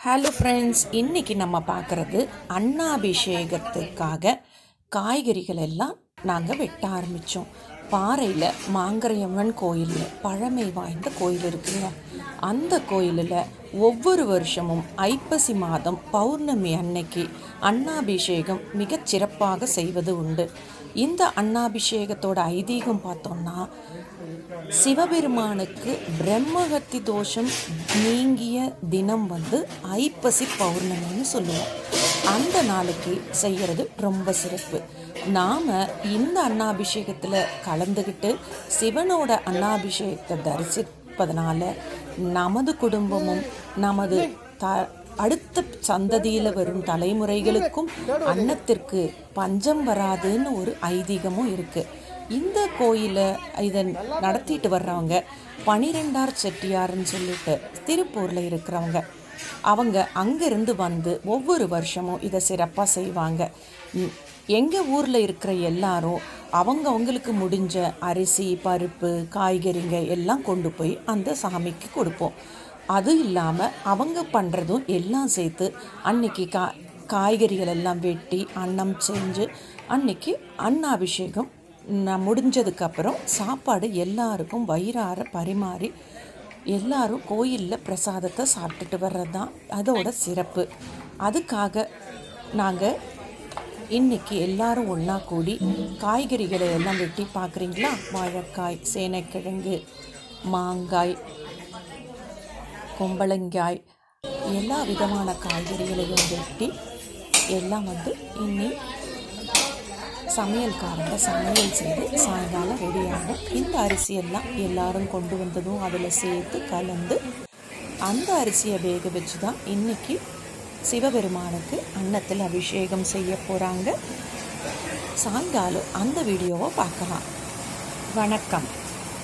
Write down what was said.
Hello friends இன்றைக்கி நம்ம பார்க்குறது அன்னாபிஷேகத்துக்காக காய்கறிகள் எல்லாம் நாங்கள் வெட்ட ஆரம்பித்தோம் பாறையில் மாங்கரையம்மன் கோயிலில் பழமை வாய்ந்த கோயில் இருக்குங்க அந்த கோயிலில் ஒவ்வொரு வருஷமும் ஐப்பசி மாதம் பௌர்ணமி அன்னைக்கு அன்னாபிஷேகம் மிகச் சிறப்பாக செய்வது உண்டு. இந்த அன்னாபிஷேகத்தோட ஐதீகம் பார்த்தோம்னா சிவபெருமானுக்கு பிரம்மகத்தி தோஷம் நீங்கிய தினம் வந்து ஐப்பசி பௌர்ணமின்னு சொல்லுவோம். அந்த நாளைக்கு செய்கிறது ரொம்ப சிறப்பு. நாம் இந்த அன்னாபிஷேகத்தில் கலந்துக்கிட்டு சிவனோட அன்னாபிஷேகத்தை தரிசிப்பதனால நமது குடும்பமும் நமது த அடுத்த சந்ததியில் வரும் தலைமுறைகளுக்கும் அன்னத்திற்கு பஞ்சம் வராதுன்னு ஒரு ஐதீகமும் இருக்குது இந்த கோயிலை இதை நடத்திட்டு வர்றவங்க பனிரெண்டார் செட்டியார்னு சொல்லிட்டு திருப்பூரில் இருக்கிறவங்க அவங்க அங்கேருந்து வந்து ஒவ்வொரு வருஷமும் இதை சிறப்பாக செய்வாங்க. எங்கள் ஊரில் இருக்கிற எல்லாரும் அவங்கவுங்களுக்கு முடிஞ்ச அரிசி பருப்பு காய்கறிங்க எல்லாம் கொண்டு போய் அந்த சாமிக்கு கொடுப்போம். அது இல்லாமல் அவங்க பண்ணுறதும் எல்லாம் சேர்த்து அன்னைக்கு கா காய்கறிகள் எல்லாம் வெட்டி அன்னம் செஞ்சு அன்னைக்கு அன்னாபிஷேகம் நான் முடிஞ்சதுக்கப்புறம் சாப்பாடு எல்லாருக்கும் வயிறார பரிமாறி எல்லாரும் கோயிலில் பிரசாதத்தை சாப்பிட்டுட்டு வர்றது தான் அதோட சிறப்பு. அதுக்காக நாங்கள் இன்னைக்கு எல்லாரும் ஒன்றா கூடி காய்கறிகளை எல்லாம் வெட்டி பார்க்குறீங்களா? வாழைக்காய் சேனைக்கிழங்கு மாங்காய் கும்பளங்காய் எல்லா விதமான காய்கறிகளையும் வெட்டி எல்லாம் வந்து இன்னி சமையல்காரங்க சமையல் செய்து சாயங்காலம் ரெடியாகும் இந்த அரிசியெல்லாம் எல்லாரும் கொண்டு வந்ததும் அதில் சேர்த்து கலந்து அந்த அரிசியை வேக வச்சு தான் இன்றைக்கி சிவபெருமானுக்கு அன்னத்தில் அபிஷேகம் செய்ய போகிறாங்க சாயங்காலம் அந்த வீடியோவை பார்க்கலாம். வணக்கம்.